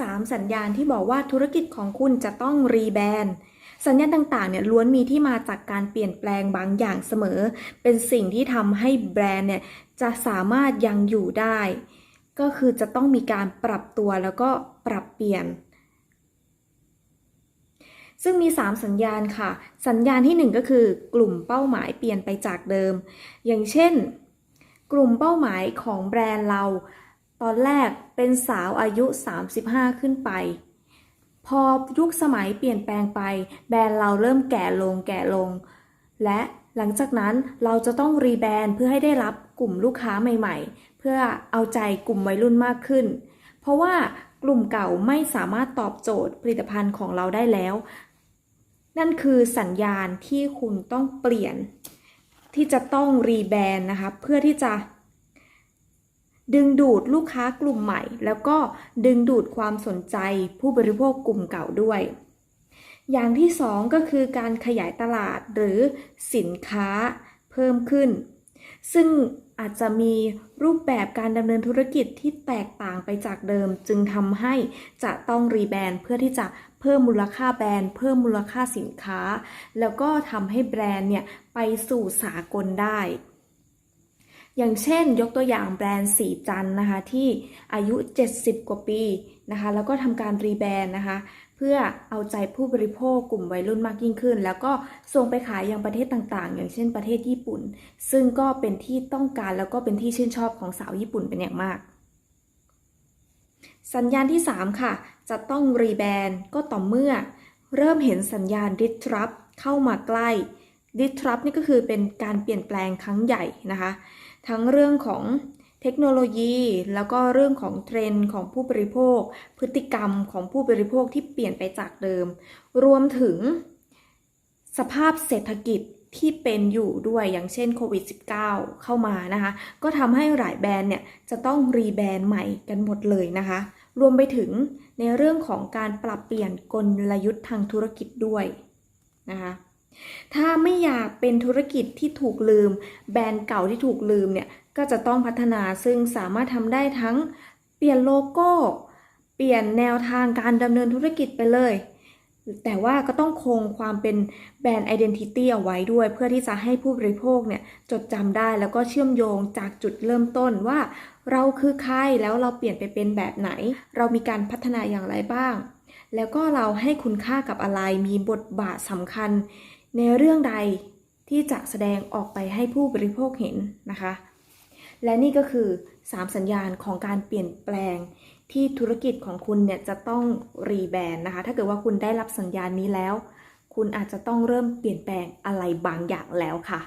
3 สัญญาณที่บอกว่าธุรกิจของคุณจะต้องรีแบรนด์สัญญาณต่างๆเนี่ยล้วนมีที่มาจากการเปลี่ยนแปลงบางอย่างเสมอ เป็นสิ่งที่ทำให้แบรนด์เนี่ยจะสามารถยังอยู่ได้ ก็คือจะต้องมีการปรับตัวแล้วก็ปรับเปลี่ยน ซึ่งมี 3 สัญญาณค่ะ สัญญาณทีหนึ่1 ก็คือกลุ่มเป้าหมายเปลี่ยนไปจากเดิม อย่างเช่น กลุ่มเป้าหมายของแบรนด์เรา ตอนแรกเป็นสาวอายุ 35 ขึ้นไป พอยุคสมัยเปลี่ยนแปลงไป แบรนด์เราเริ่มแก่ลงแก่ลง และหลังจากนั้นเราจะต้องรีแบรนด์เพื่อให้ได้รับกลุ่มลูกค้าใหม่ ๆ เพื่อเอาใจกลุ่มวัยรุ่นมากขึ้น เพราะว่ากลุ่มเก่าไม่สามารถตอบโจทย์ผลิตภัณฑ์ของเราได้แล้ว นั่นคือสัญญาณที่คุณต้องเปลี่ยน ที่จะต้องรีแบรนด์นะคะเพื่อที่จะ ดึงดูดลูกค้ากลุ่มใหม่ แล้วก็ดึงดูดความสนใจผู้บริโภคกลุ่มเก่าด้วย อย่างที่สองก็คือการขยายตลาดหรือสินค้าเพิ่มขึ้น ซึ่งอาจจะมีรูปแบบการดำเนินธุรกิจที่แตกต่างไปจากเดิม จึงทำให้จะต้องรีแบรนด์เพื่อที่จะเพิ่มมูลค่าแบรนด์ เพิ่มมูลค่าสินค้า แล้วก็ทำให้แบรนด์เนี่ยไปสู่สากลได้ อย่างเช่นยกตัวอย่างแบรนด์สีจันนะคะที่อายุ 70 กว่าปีนะคะแล้วก็ทำการรีแบรนด์นะคะเพื่อเอาใจผู้บริโภคกลุ่มวัยรุ่นมากยิ่งขึ้น แล้วก็ส่งไปขายยังประเทศต่างๆ อย่างเช่นประเทศญี่ปุ่น ซึ่งก็เป็นที่ต้องการแล้วก็เป็นที่ชื่นชอบของสาวญี่ปุ่นเป็นอย่างมาก สัญญาณที่ 3 ค่ะ จะต้องรีแบรนด์ก็ต่อเมื่อ เริ่มเห็นสัญญาณ disrupt เข้ามาใกล้ disrupt นี่ก็คือเป็นการเปลี่ยนแปลงครั้งใหญ่นะคะ ทั้งเรื่องของเทคโนโลยี แล้วก็เรื่องของเทรนด์ของผู้บริโภค พฤติกรรมของผู้บริโภคที่เปลี่ยนไปจากเดิม รวมถึงสภาพเศรษฐกิจที่เป็นอยู่ด้วยอย่างเช่นโควิด -19 เข้ามานะคะ ก็ทำให้หลายแบรนด์เนี่ยจะต้องรีแบรนด์ใหม่กันหมดเลยนะคะ รวมไปถึงในเรื่องของการปรับเปลี่ยนกลยุทธ์ทางธุรกิจด้วยนะคะ ถ้าไม่อยากเป็นธุรกิจที่ถูกลืม แบรนด์เก่าที่ถูกลืมเนี่ยก็จะต้องพัฒนาซึ่งสามารถทำได้ทั้งเปลี่ยนโลโก้ เปลี่ยนแนวทางการดำเนินธุรกิจไปเลย แต่ว่าก็ต้องคงความเป็นแบรนด์ Identity เอาไว้ด้วย เพื่อที่จะให้ผู้บริโภคเนี่ยจดจำได้แล้วก็เชื่อมโยงจากจุดเริ่มต้นว่า เราคือใครแล้วเราเปลี่ยนไปเป็นแบบไหน เรามีการพัฒนาอย่างไรบ้าง แล้วก็เราให้คุณค่ากับอะไรมีบทบาทสำคัญ ในเรื่องใดที่จะแสดงออกไปให้ผู้บริโภคเห็นนะคะ และนี่ก็คือ 3 สัญญาณของการเปลี่ยนแปลงที่ธุรกิจของคุณเนี่ยจะต้องรีแบรนด์นะคะ ถ้าเกิดว่าคุณได้รับสัญญาณนี้แล้ว คุณอาจจะต้องเริ่มเปลี่ยนแปลงอะไรบางอย่างแล้วค่ะ